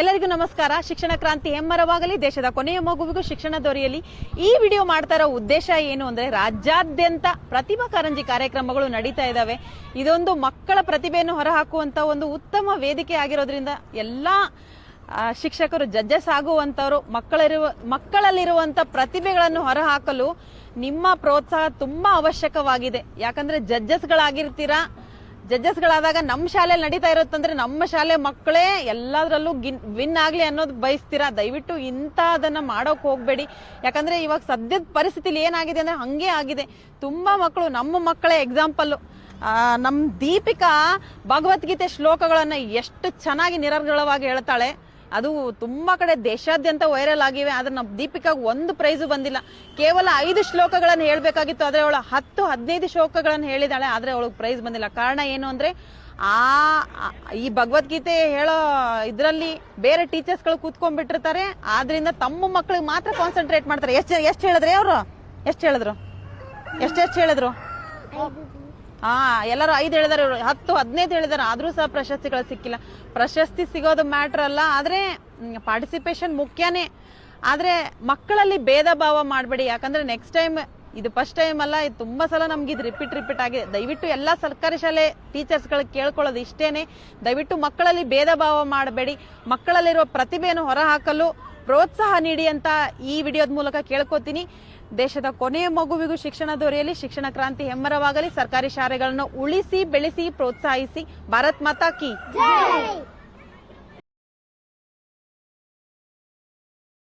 ಎಲ್ಲರಿಗೂ ನಮಸ್ಕಾರ. ಶಿಕ್ಷಣ ಕ್ರಾಂತಿ ಹೆಮ್ಮರವಾಗಲಿ, ದೇಶದ ಕೊನೆಯ ಮಗುವಿಗೂ ಶಿಕ್ಷಣ ದೊರೆಯಲಿ. ಈ ವಿಡಿಯೋ ಮಾಡ್ತಾ ಇರೋ ಉದ್ದೇಶ ಏನು ಅಂದ್ರೆ ರಾಜ್ಯಾದ್ಯಂತ ಪ್ರತಿಭಾ ಕಾರಂಜಿ ಕಾರ್ಯಕ್ರಮಗಳು ನಡೀತಾ ಇದಾವೆ. ಇದೊಂದು ಮಕ್ಕಳ ಪ್ರತಿಭೆಯನ್ನು ಹೊರಹಾಕುವಂತ ಒಂದು ಉತ್ತಮ ವೇದಿಕೆ ಆಗಿರೋದ್ರಿಂದ ಎಲ್ಲಾ ಶಿಕ್ಷಕರು ಜಡ್ಜಸ್ ಆಗುವಂತವರು ಮಕ್ಕಳಿರುವ, ಮಕ್ಕಳಲ್ಲಿರುವಂತ ಪ್ರತಿಭೆಗಳನ್ನು ಹೊರಹಾಕಲು ನಿಮ್ಮ ಪ್ರೋತ್ಸಾಹ ತುಂಬಾ ಅವಶ್ಯಕವಾಗಿದೆ. ಯಾಕಂದ್ರೆ ಜಡ್ಜಸ್ಗಳಾಗಿರ್ತೀರಾ ಜಡ್ಜಸ್ಗಳಾದಾಗ ನಮ್ಮ ಶಾಲೆ ನಡೀತಾ ಇರುತ್ತಂದ್ರೆ ನಮ್ಮ ಶಾಲೆ ಮಕ್ಕಳೇ ಎಲ್ಲದರಲ್ಲೂ ಗಿನ್, ವಿನ್ ಆಗಲಿ ಅನ್ನೋದು ಬಯಸ್ತೀರಾ? ದಯವಿಟ್ಟು ಇಂಥದನ್ನ ಮಾಡೋಕೆ ಹೋಗಬೇಡಿ. ಯಾಕಂದ್ರೆ ಇವಾಗ ಸದ್ಯದ ಪರಿಸ್ಥಿತಿಲಿ ಏನಾಗಿದೆ ಅಂದ್ರೆ ಹಾಗೆ ಆಗಿದೆ. ತುಂಬಾ ಮಕ್ಕಳು ನಮ್ಮ ಮಕ್ಕಳೇ ಎಕ್ಸಾಂಪಲ್ ನಮ್ಮ ದೀಪಿಕಾ ಭಗವದ್ಗೀತೆ ಶ್ಲೋಕಗಳನ್ನು ಎಷ್ಟು ಚೆನ್ನಾಗಿ ನಿರರ್ಗಳವಾಗಿ ಹೇಳ್ತಾಳೆ. ಅದು ತುಂಬಾ ಕಡೆ ದೇಶಾದ್ಯಂತ ವೈರಲ್ ಆಗಿವೆ. ಆದ್ರೆ ನಮ್ಮ ದೀಪಿಕಾಗ್ ಒಂದು ಪ್ರೈಸು ಬಂದಿಲ್ಲ. ಕೇವಲ ಐದು ಶ್ಲೋಕಗಳನ್ನು ಹೇಳಬೇಕಾಗಿತ್ತು. ಆದ್ರೆ ಅವಳು ಹತ್ತು, ಹದಿನೈದು ಶ್ಲೋಕಗಳನ್ನು ಹೇಳಿದಾಳೆ. ಆದ್ರೆ ಅವಳಿಗೆ ಪ್ರೈಸ್ ಬಂದಿಲ್ಲ. ಕಾರಣ ಏನು ಅಂದ್ರೆ, ಆ ಈ ಭಗವದ್ಗೀತೆ ಹೇಳೋ ಇದರಲ್ಲಿ ಬೇರೆ ಟೀಚರ್ಸ್ಗಳು ಕೂತ್ಕೊಂಡ್ಬಿಟ್ಟಿರ್ತಾರೆ. ಆದ್ರಿಂದ ತಮ್ಮ ಮಕ್ಕಳಿಗೆ ಮಾತ್ರ ಕಾನ್ಸಂಟ್ರೇಟ್ ಮಾಡ್ತಾರೆ. ಎಷ್ಟು ಎಷ್ಟು ಹೇಳಿದ್ರೆ ಅವರು? ಎಷ್ಟು ಹೇಳಿದ್ರು? ಎಷ್ಟೆಷ್ಟು ಹೇಳಿದ್ರು? ಹಾ, ಎಲ್ಲರೂ ಐದು ಹೇಳಿದಾರೆ ಇವರು. ಹತ್ತು, ಹದಿನೈದು ಹೇಳಿದಾರೆ. ಆದ್ರೂ ಸಹ ಪ್ರಶಸ್ತಿಗಳು ಸಿಕ್ಕಿಲ್ಲ. ಪ್ರಶಸ್ತಿ ಸಿಗೋದು ಮ್ಯಾಟ್ರ್ ಅಲ್ಲ. ಆದ್ರೆ ಪಾರ್ಟಿಸಿಪೇಷನ್ ಮುಖ್ಯನೇ. ಆದ್ರೆ, ಮಕ್ಕಳಲ್ಲಿ ಭೇದ ಭಾವ ಮಾಡಬೇಡಿ. ಯಾಕಂದ್ರೆ ನೆಕ್ಸ್ಟ್ ಟೈಮ್ ಇದು ಫಸ್ಟ್ ಟೈಮ್ ಅಲ್ಲ, ಇದು ತುಂಬಾ ಸಲ ನಮ್ಗೆ ಇದು ರಿಪೀಟ್ ರಿಪೀಟ್ ಆಗಿದೆ. ದಯವಿಟ್ಟು ಎಲ್ಲಾ ಸರ್ಕಾರಿ ಶಾಲೆ ಟೀಚರ್ಸ್ಗಳಿಗೆ ಕೇಳ್ಕೊಳ್ಳೋದು ಇಷ್ಟೇನೆ. ದಯವಿಟ್ಟು ಮಕ್ಕಳಲ್ಲಿ ಭೇದ ಭಾವ ಮಾಡಬೇಡಿ. ಮಕ್ಕಳಲ್ಲಿರುವ ಪ್ರತಿಭೆಯನ್ನು ಹೊರಹಾಕಲು ಪ್ರೋತ್ಸಾಹ ನೀಡಿ ಅಂತ ಈ ವಿಡಿಯೋದ ಮೂಲಕ ಕೇಳ್ಕೊತೀನಿ. ದೇಶದ ಕೊನೆಯ ಮಗುವಿಗೂ ಶಿಕ್ಷಣ ದೊರೆಯಲಿ, ಶಿಕ್ಷಣ ಕ್ರಾಂತಿ ಹೆಮ್ಮರವಾಗಲಿ, ಸರ್ಕಾರಿ ಶಾಲೆಗಳನ್ನು ಉಳಿಸಿ, ಬೆಳೆಸಿ, ಪ್ರೋತ್ಸಾಹಿಸಿ. ಭಾರತ್ ಮಾತಾ ಕಿ.